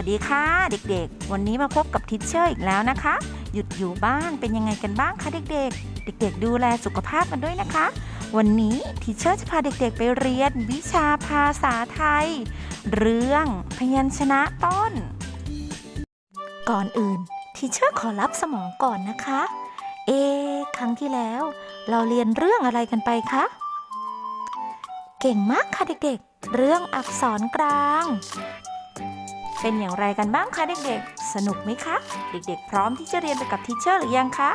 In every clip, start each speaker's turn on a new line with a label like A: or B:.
A: วัสดีค่ะเด็กๆ วันนี้มาพบกับทิชเชอร์อีกแล้วนะคะ หยุดอยู่บ้านเป็นยังไงกันบ้างคะเด็กๆ เด็กๆ ดูแลสุขภาพกันด้วยนะคะ วันนี้ทิชเชอร์จะพาเด็กๆ ไปเรียนวิชาภาษาไทย เรื่องพยัญชนะต้น ก่อนอื่นทิชเชอร์ขอรับสมองก่อนนะคะ เอ ครั้งที่แล้ว เราเรียนเรื่องอะไรกันไปคะ เก่งมากค่ะเด็กๆ เรื่องอักษรกลาง เป็นอย่างไรกันบ้างคะเด็กๆ สนุกไหมคะ เด็กๆ พร้อมที่จะเรียนไปกับทิชเชอร์หรือยังคะ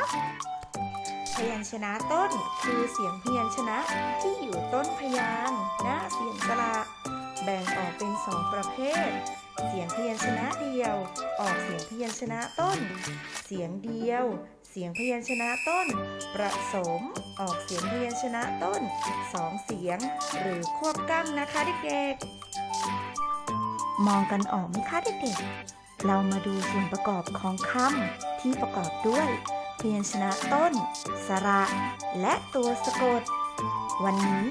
A: พยัญชนะต้นคือเสียงพยัญชนะที่อยู่ต้นพยางค์หน้าเสียงสระแบ่งออกเป็นสองประเภท เสียงพยัญชนะเดียว ออกเสียงพยัญชนะต้น เสียงเดียว เสียงพยัญชนะต้น ประสม ออกเสียงพยัญชนะต้นสองเสียง หรือควบกล้ำนะคะเด็กๆ มองกันออกไหมคะเด็กๆ เรามาดูส่วนประกอบของคำที่ประกอบด้วย พยัญชนะต้น สระ และตัวสะกด วันนี้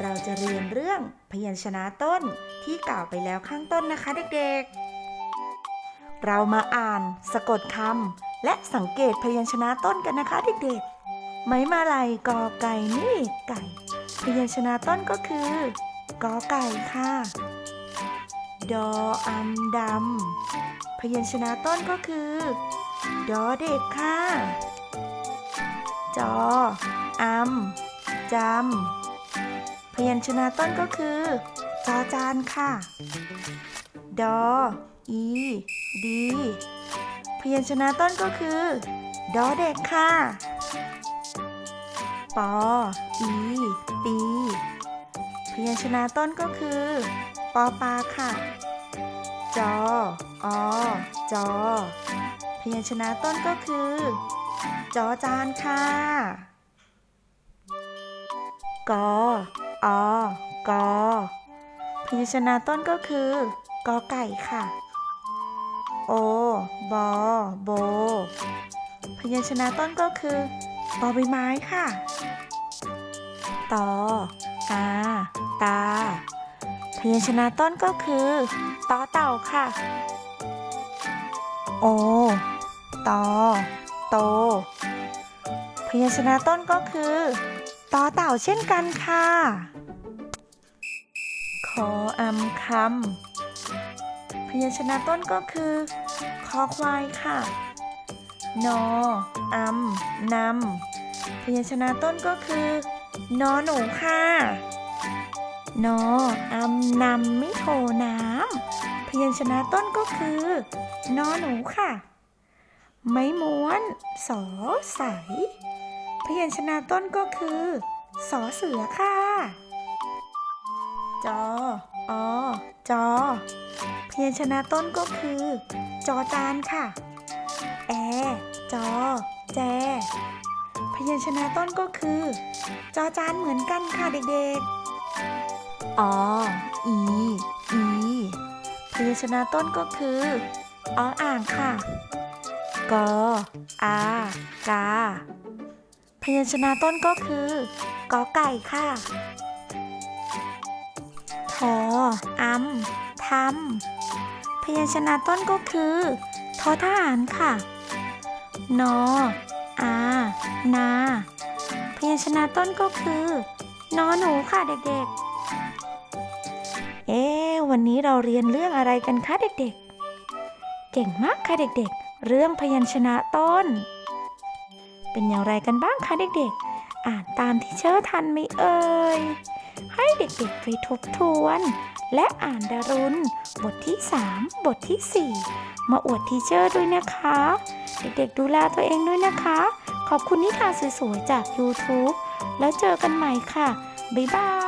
A: เราจะเรียนเรื่องพยัญชนะต้นที่กล่าวไปแล้วข้างต้นนะคะเด็กๆ เรามาอ่านสะกดคำและสังเกตพยัญชนะต้นกันนะคะเด็กๆ ไม้มาลัยกอไก่นี่ไก่ พยัญชนะต้นก็คือกอไก่ค่ะ ดออัมดำ พยัญชนะต้นก็คือ ดอเด็กค่ะ จออัมจำ พยัญชนะต้นก็คือ จอจานค่ะ ดอ อี ดี พยัญชนะต้นก็คือ ดอเด็กค่ะ ปอ อี ปี พยัญชนะต้นก็คือ ปอปลาค่ะ จอ อ จอ พยัญชนะต้นก็คือ จอจานค่ะ กอ อ กอ พยัญชนะต้นก็คือ กอไก่ค่ะ โอ บอ โบ พยัญชนะต้นก็คือ บอใบไม้ค่ะ ตออาตา พยัญชนะต้นก็คือต่อเต่าค่ะ โอตอโต พยัญชนะต้นก็คือต่อเต่าเช่นกันค่ะ ขออำคำพยัญชนะต้นก็คือ คอควายค่ะ นออำนำพยัญชนะต้นก็คือ นอหนูค่ะ นออำนำไม่โทน้ำพยัญชนะต้นก็คือ นอหนูค่ะ ไม้ม้วน สอใส พยัญชนะต้นก็คือ สอเสือค่ะ จออจอ พยัญชนะต้นก็คือ จอจานค่ะ แอ จอ แจ พยัญชนะต้นก็คือ จอจานเหมือนกันค่ะเด็กๆ ออีอีพยัญชนะต้นก็คือออ่างค่ะ กออากา พยัญชนะต้นก็คือกอไก่ค่ะทออัมทำพยัญชนะต้นก็คือทอทหารค่ะ นออานา พยัญชนะต้นก็คือนอหนูค่ะเด็กๆ เอ๊ะวันนี้เราเรียนเรื่องอะไรกันคะเด็กๆ เก่งมากค่ะเด็กๆ เรื่องพยัญชนะต้น เป็นอย่างไรกันบ้างคะเด็กๆ อ่านตามที่เชอร์ทันไหมเอ่ย ให้เด็กๆไปทบทวน และอ่านดารุณ บทที่ 3 บทที่ 4 มาอวดทีเชอร์ด้วยนะคะ เด็กๆดูแลตัวเองด้วยนะคะ ขอบคุณนิทานสวยๆจาก YouTube แล้วเจอกันใหม่ค่ะ บ๊ายบาย